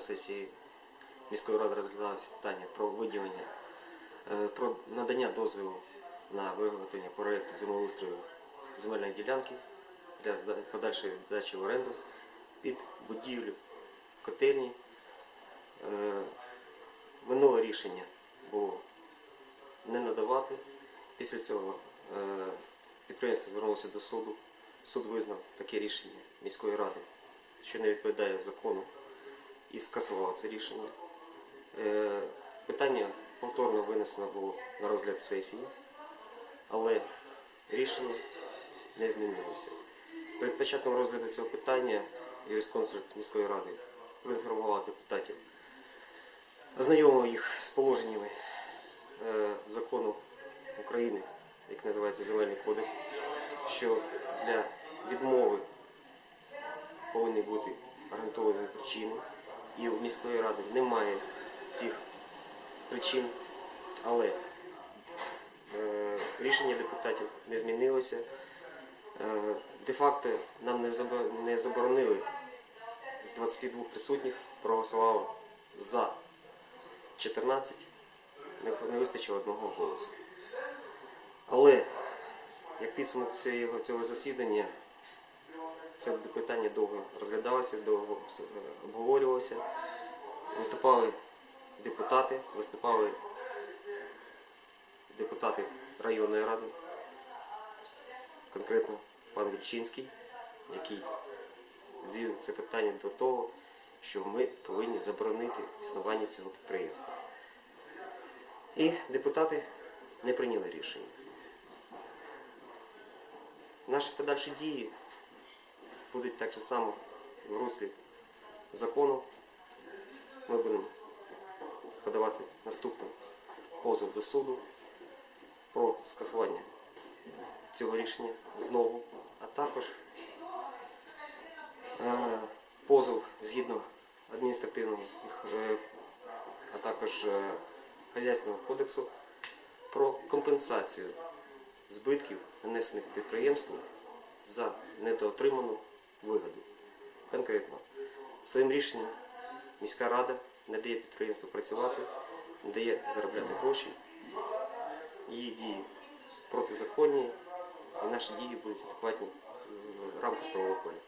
на сесії міської ради розглядалося питання про виділення, е, про надання дозволу на виготовлення проєкту землеустрою земельної ділянки для подальшої здачі в оренду під будівлю котельні. Е, Минуле рішення було не надавати. Після цього е, підприємство звернулося до суду. Суд визнав таке рішення міської ради, що не відповідає закону, і скасував це рішення. Е, Питання повторно винесено було на розгляд сесії, але рішення не змінилося. Перед початком розгляду цього питання юрисконсульт міської ради проінформував депутатів, ознайомив їх з положеннями е, закону України, як називається Земельний кодекс, що для відмови повинні бути гарантовані причини. І у міської ради немає цих причин, але е, рішення депутатів не змінилося. Е, Де-факто нам не заборонили з 22 присутніх проголосувало за 14, не, вистачило одного голосу. Але як підсумок цього засідання, це питання довго розглядалося, довго е, обговорювалося. Виступали депутати, виступали депутати районної ради, конкретно пан Вільчинський, який звів це питання до того, що ми повинні заборонити існування цього підприємства. І депутати не прийняли рішення. Наші подальші дії будуть так же само в руслі закону. Ми будемо подавати наступний позов до суду про скасування цього рішення знову, а також е, позов згідно адміністративного, е, а також е, хазяйственного кодексу про компенсацію збитків, нанесених підприємству за недоотриману своїм рішенням міська рада не дає підприємству працювати, не дає заробляти гроші. Її дії протизаконні, і наші дії будуть адекватні в рамках правового поля.